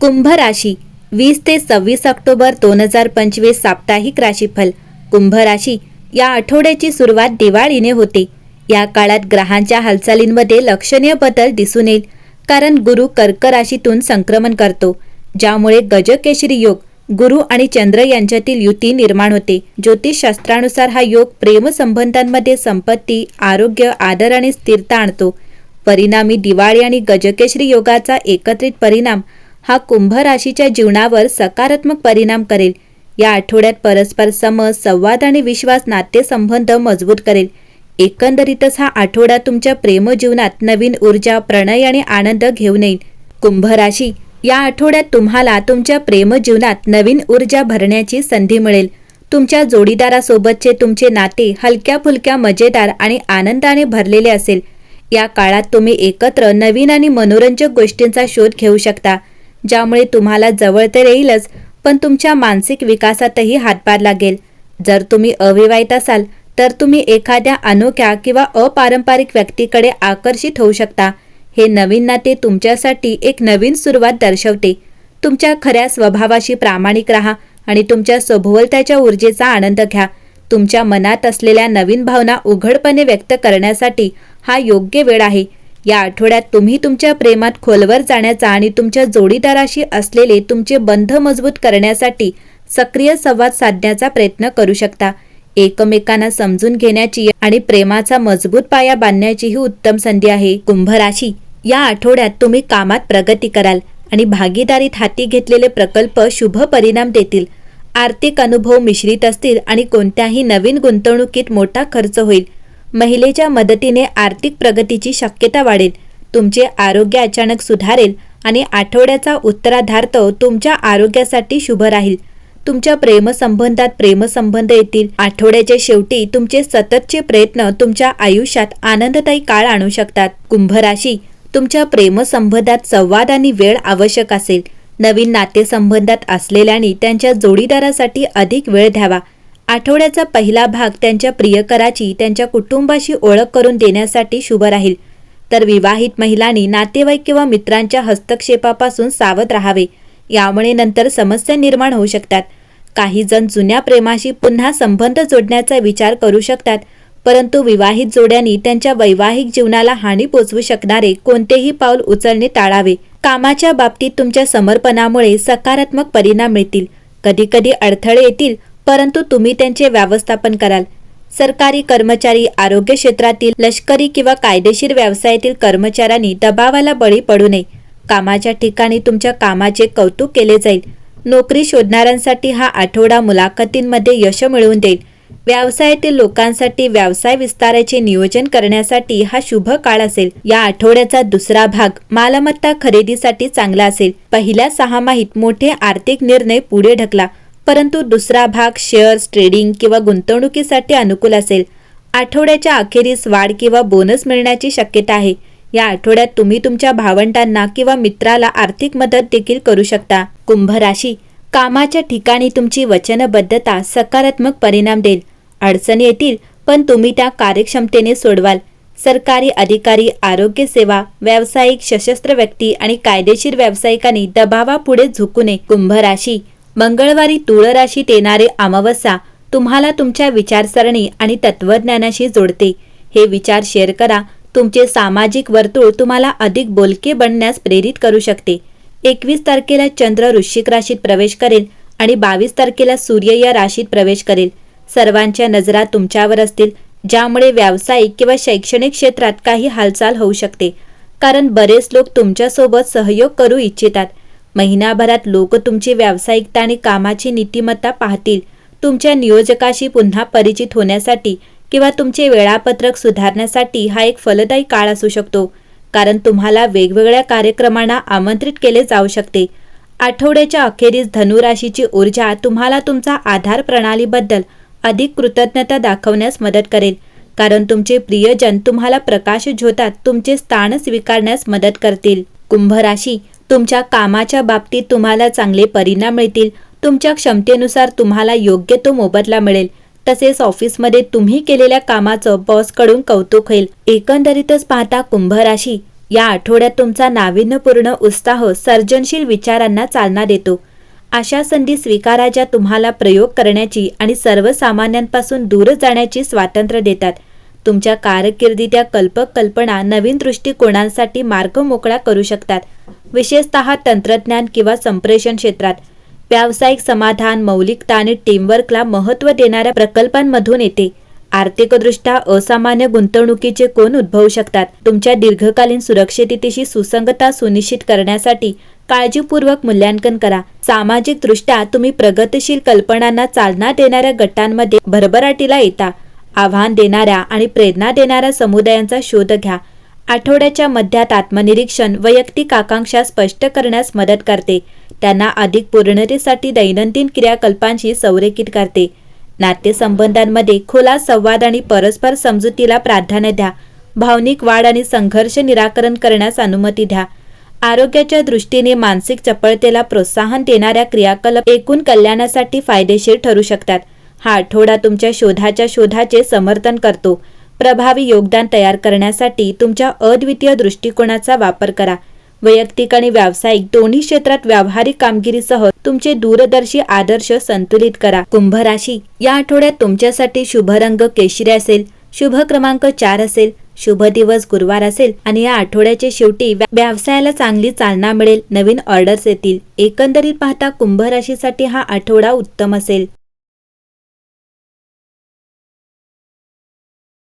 कुंभ राशी वीस ते सव्वीस ऑक्टोबर दोन हजार पंचवीस साप्ताहिक राशीफल. कुंभ राशी या आठवड्याची सुरुवात दिवाळीने होते. या काळात ग्रहांच्या हालचालींमध्ये लक्षणीय बदल दिसून येईल कारण गुरु कर्क राशीतून संक्रमण करतो. ज्यामुळे गजकेशरी योग गुरु आणि चंद्र यांच्यातील युती निर्माण होते. ज्योतिषशास्त्रानुसार हा योग प्रेमसंबंधांमध्ये संपत्ती आरोग्य आदर आणि स्थिरता आणतो. परिणामी दिवाळी आणि गजकेशरी योगाचा एकत्रित परिणाम हा कुंभ राशीच्या जीवनावर सकारात्मक परिणाम करेल. या आठवड्यात परस्पर समज संवाद आणि विश्वास नातेसंबंध मजबूत करेल. एकंदरीतच हा आठवडा तुमच्या प्रेमजीवनात नवीन ऊर्जा प्रणय आणि आनंद घेऊन येईल. कुंभ राशी या आठवड्यात तुम्हाला तुमच्या प्रेमजीवनात नवीन ऊर्जा भरण्याची संधी मिळेल. तुमच्या जोडीदारासोबतचे तुमचे नाते हलक्या फुलक्या मजेदार आणि आनंदाने भरलेले असेल. या काळात तुम्ही एकत्र नवीन आणि मनोरंजक गोष्टींचा शोध घेऊ शकता. ज्यामुळे तुम्हाला जवळ तर येईलच पण तुमच्या मानसिक विकासातही हातभार लागेल. जर तुम्ही अविवाहित असाल तर तुम्ही एखाद्या अनोख्या किंवा अपारंपरिक व्यक्तीकडे आकर्षित होऊ शकता. हे नवीन नाते तुमच्यासाठी एक नवीन सुरुवात दर्शवते. तुमच्या खऱ्या स्वभावाशी प्रामाणिक राहा आणि तुमच्या सभोवलत्याच्या ऊर्जेचा आनंद घ्या. तुमच्या मनात असलेल्या नवीन भावना उघडपणे व्यक्त करण्यासाठी हा योग्य वेळ आहे. या आठवड्यात तुम्ही तुमच्या प्रेमात खोलवर जाण्याचा आणि तुमच्या जोडीदाराशी असलेले तुमचे बंध मजबूत करण्यासाठी सक्रिय संवाद साधण्याचा प्रयत्न करू शकता. एकमेकांना समजून घेण्याची आणि प्रेमाचा मजबूत पाया बांधण्याची ही उत्तम संधी आहे. कुंभ राशी. या आठवड्यात तुम्ही कामात प्रगती कराल आणि भागीदारीत हाती घेतलेले प्रकल्प शुभ परिणाम देतील. आर्थिक अनुभव मिश्रित असतील आणि कोणत्याही नवीन गुंतवणुकीत मोठा खर्च होईल. महिलेच्या मदतीने आर्थिक प्रगतीची शक्यता वाढेल. तुमचे आरोग्य अचानक सुधारेल आणि आठवड्याचा उत्तरार्धार्थ तुमच्या आरोग्यासाठी शुभ राहील. तुमच्या प्रेमसंबंधात प्रेमसंबंध येतील. आठवड्याच्या शेवटी तुमचे सततचे प्रयत्न तुमच्या आयुष्यात आनंददायी काळ आणू शकतात. कुंभ राशी तुमच्या प्रेमसंबंधात संवाद आणि वेळ आवश्यक असेल. नवीन नातेसंबंधात असलेल्यांनी त्यांच्या जोडीदारासाठी अधिक वेळ द्यावा. आठवड्याचा पहिला भाग त्यांच्या प्रियकराची त्यांच्या कुटुंबाशी ओळख करून देण्यासाठी शुभ राहील. तर विवाहित महिलांनी नातेवाईक किंवा मित्रांच्या हस्तक्षेपापासून सावध राहावे. यामुळे नंतर समस्या निर्माण होऊ शकतात. काही जण जुन्या प्रेमाशी पुन्हा संबंध जोडण्याचा विचार करू शकतात परंतु विवाहित जोड्यांनी त्यांच्या वैवाहिक जीवनाला हानी पोचवू शकणारे कोणतेही पाऊल उचलणे टाळावे. कामाच्या बाबतीत तुमच्या समर्पणामुळे सकारात्मक परिणाम मिळतील. कधीकधी अडथळे येतील परंतु तुम्ही त्यांचे व्यवस्थापन कराल. सरकारी कर्मचारी आरोग्य क्षेत्रातील लष्करी किंवा कायदेशीर व्यवसायातील कर्मचाऱ्यांनी दबावाला बळी पडू नये. कामाच्या ठिकाणी तुमच्या कामाचे कौतुक केले जाईल. नोकरी शोधणाऱ्यांसाठी हा आठवडा मुलाखतींमध्ये यश मिळवून देईल. व्यवसायातील लोकांसाठी व्यवसाय विस्ताराचे नियोजन करण्यासाठी हा शुभ काळ असेल. या आठवड्याचा दुसरा भाग मालमत्ता खरेदीसाठी चांगला असेल. पहिल्या सहामाहीत मोठे आर्थिक निर्णय पुढे ढकला. परंतु दुसरा भाग शेअर्स ट्रेडिंग किंवा गुंतवणुकीसाठी अनुकूल असेल. आठवड्याच्या अखेरीस वाढ किंवा बोनस मिळण्याची शक्यता आहे. या आठवड्यात तुम्ही तुमच्या भावंडांना किंवा मित्राला आर्थिक मदत देखील करू शकता. कुंभ राशी. कामाच्या ठिकाणी तुमची वचनबद्धता सकारात्मक परिणाम देईल. अडचणी येतील पण तुम्ही त्या कार्यक्षमतेने सोडवाल. सरकारी अधिकारी आरोग्य सेवा व्यावसायिक सशस्त्र व्यक्ती आणि कायदेशीर व्यावसायिकांनी दबावापुढे झुकू नये. कुंभ राशी. मंगळवारी तुळ राशीत येणारे अमावस्या तुम्हाला तुमच्या विचारसरणी आणि तत्वज्ञानाशी जोडते. हे विचार शेअर करा. तुमचे सामाजिक वर्तुळ तुम्हाला अधिक बोलके बनण्यास प्रेरित करू शकते. एकवीस तारखेला चंद्र वृश्चिक राशीत प्रवेश करेल आणि बावीस तारखेला सूर्य या राशीत प्रवेश करेल. सर्वांच्या नजरा तुमच्यावर असतील ज्यामुळे व्यावसायिक किंवा शैक्षणिक क्षेत्रात काही हालचाल होऊ शकते. कारण बरेच लोक तुमच्यासोबत सहयोग करू इच्छितात. महिनाभरात लोक तुमची व्यावसायिकता आणि कामाची नीतिमत्ता पाहतील. तुमच्या नियोजकाशी पुन्हा परिचित होण्यासाठी किंवा तुमचे वेळापत्रक सुधारण्यासाठी हा एक फलदायी काळ असू शकतो. कारण तुम्हाला वेगवेगळ्या कार्यक्रमांना आमंत्रित केले जाऊ शकते. आठवड्याच्या अखेरीस धनुराशीची ऊर्जा तुम्हाला तुमचा आधार प्रणालीबद्दल अधिक कृतज्ञता दाखवण्यास मदत करेल. कारण तुमचे प्रियजन तुम्हाला प्रकाश झोतात तुमचे स्थान स्वीकारण्यास मदत करतील. कुंभ राशी तुमच्या कामाच्या बाबतीत तुम्हाला चांगले परिणाम मिळतील. तुमच्या क्षमतेनुसार तुम्हाला योग्य तो मोबदला मिळेल. तसेच ऑफिसमध्ये तुम्ही केलेल्या कामाचं बॉसकडून कौतुक होईल. एकंदरीतच पाहता कुंभ राशी. या आठवड्यात तुमचा नाविन्यपूर्ण उत्साह सर्जनशील विचारांना चालना देतो. अशा संधी स्वीकारा ज्या तुम्हाला प्रयोग करण्याची आणि सर्वसामान्यांपासून दूर जाण्याची स्वातंत्र्य देतात. तुमच्या कारकिर्दीत कल्पक कल्पना नवीन दृष्टिकोनांसाठी मार्ग मोकळा करू शकतात. विशेषतः तंत्रज्ञान किंवा संप्रेषण क्षेत्रात. व्यावसायिक समाधान मौलिकता आणि टीमवर्कला महत्त्व देणाऱ्या प्रकल्पांमधून येते. आर्थिकदृष्ट्या असामान्य गुंतवणुकीचे कोण उद्भवू शकतात? तुमच्या दीर्घकालीन सुरक्षिततेशी सुसंगता सुनिश्चित करण्यासाठी काळजीपूर्वक मूल्यांकन करा. सामाजिकदृष्ट्या तुम्ही प्रगतशील कल्पनांना चालना देणाऱ्या गटांमध्ये भरभराटीला येता. आव्हान देणाऱ्या आणि प्रेरणा देणाऱ्या समुदायांचा शोध घ्या. आठवड्याच्या मध्यात आत्मनिरीक्षण वैयक्तिक आकांक्षा स्पष्ट करण्यास मदत करते. त्यांना अधिक पूर्णतेसाठी दैनंदिन क्रियाकल्पांशी संरेखित करते. नातेसंबंधांमध्ये खुला संवाद आणि परस्पर समजुतीला प्राधान्य द्या. भावनिक वाढ आणि संघर्ष निराकरण करण्यास अनुमती द्या. आरोग्याच्या दृष्टीने मानसिक चपळतेला प्रोत्साहन देणाऱ्या क्रियाकलाप एकूण कल्याणासाठी फायदेशीर ठरू शकतात. हा आठवडा तुमच्या शोधाच्या शोधाचे समर्थन करतो. प्रभावी योगदान तयार करण्यासाठी तुमच्या अद्वितीय दृष्टिकोनाचा वापर करा. वैयक्तिक आणि व्यावसायिक दोन्ही क्षेत्रात व्यावहारिक कामगिरीसह तुमचे दूरदर्शी आदर्श संतुलित करा. कुंभ राशी या आठवड्यात तुमच्यासाठी शुभ रंग केशरी असेल शुभ क्रमांक चार असेल शुभ दिवस गुरुवार असेल आणि या आठवड्याच्या शेवटी व्यवसायाला चांगली चालना मिळेल नवीन ऑर्डर्स येतील. एकंदरीत पाहता कुंभ राशीसाठी हा आठवडा उत्तम असेल.